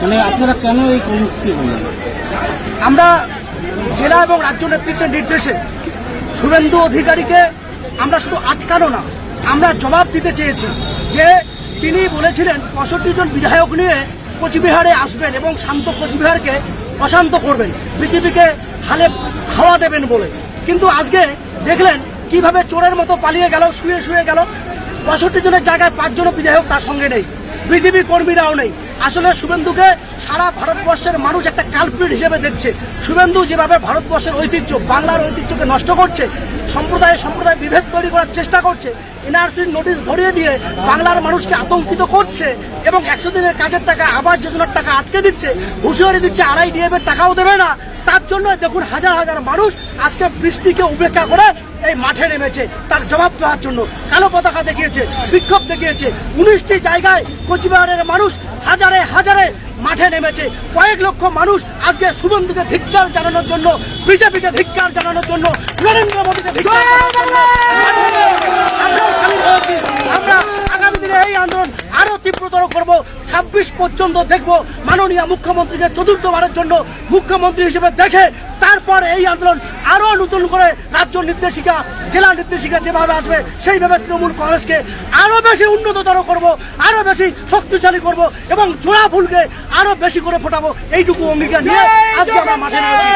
মানে আপনারা কেন এই কর্মসূচি আমরা জেলা এবং রাজ্য নেতৃত্বের নির্দেশে শুভেন্দু অধিকারীকে আমরা শুধু আটকানো না, আমরা জবাব দিতে চেয়েছি যে তিনি বলেছিলেন পঁয়ষট্টি জন বিধায়ক নিয়ে কোচবিহারে আসবেন এবং শান্ত কোচবিহারকে অশান্ত করবেন। বিজেপিকে হালে হাওয়া দেবেন বলে। কিন্তু আজকে দেখলেন কীভাবে চোরের মতো পালিয়ে গেল, শুয়ে শুয়ে গেল পঁয়ষট্টি জনের জায়গায় পাঁচজন বিধায়ক তার সঙ্গে নেই। বিজেপি কর্মীরাও নেই। আসলে শুভেন্দুকে সারা ভারতবর্ষের মানুষ একটা কালপ্রিট হিসেবে দেখছে। শুভেন্দু যেভাবে ভারতবর্ষের ঐতিহ্য, বাংলার ঐতিহ্যকে নষ্ট করছে সম্প্রদায় সম্প্রদায় বিভেদ তৈরি করার চেষ্টা করছে। এনআরসির নোটিশ ধরিয়ে দিয়ে বাংলার মানুষকে আতঙ্কিত করছে এবং একশো দিনের কাজের টাকা, আবাস যোজনার টাকা আটকে দিচ্ছে হুঁশিয়ারি দিচ্ছে আড়াই ডিএফের টাকাও দেবে না। তার জন্য দেখুন হাজার হাজার মানুষ আজকে বৃষ্টিকে উপেক্ষা করে এই মাঠে নেমেছে। তার জবাব দেওয়ার জন্য কালো পতাকা দেখিয়েছে, বিক্ষোভ দেখিয়েছে। উনিশটি জায়গায় কোচবিহারের মানুষ হাজারে হাজারে মাঠে নেমেছে। কয়েক লক্ষ মানুষ আজকে শুভেন্দুকে ধিক্কার জানানোর জন্য, বিজেপিকে ধিক্কার জানানোর জন্য, নরেন্দ্র মোদীকে ধিক্কার মাঠে নেমেছে। আমরাও সামিল হয়েছি আমরা আগামী দিনে এই আন্দোলন আরও তীব্রতর করব ছাব্বিশ পর্যন্ত দেখব মাননীয় মুখ্যমন্ত্রীকে চতুর্থবারের জন্য মুখ্যমন্ত্রী হিসেবে দেখে তারপর এই আন্দোলন আরও নতুন করে রাজ্য নির্দেশিকা, জেলা নির্দেশিকা যেভাবে আসবে সেইভাবে তৃণমূল কংগ্রেসকে আরও বেশি উন্নততর করব আরও বেশি শক্তিশালী করব এবং জোড়া ফুলকে আরও বেশি করে ফোটাবো, এইটুকু অঙ্গীকার নিয়ে আজকে আমরা মাঠে নেমেছি।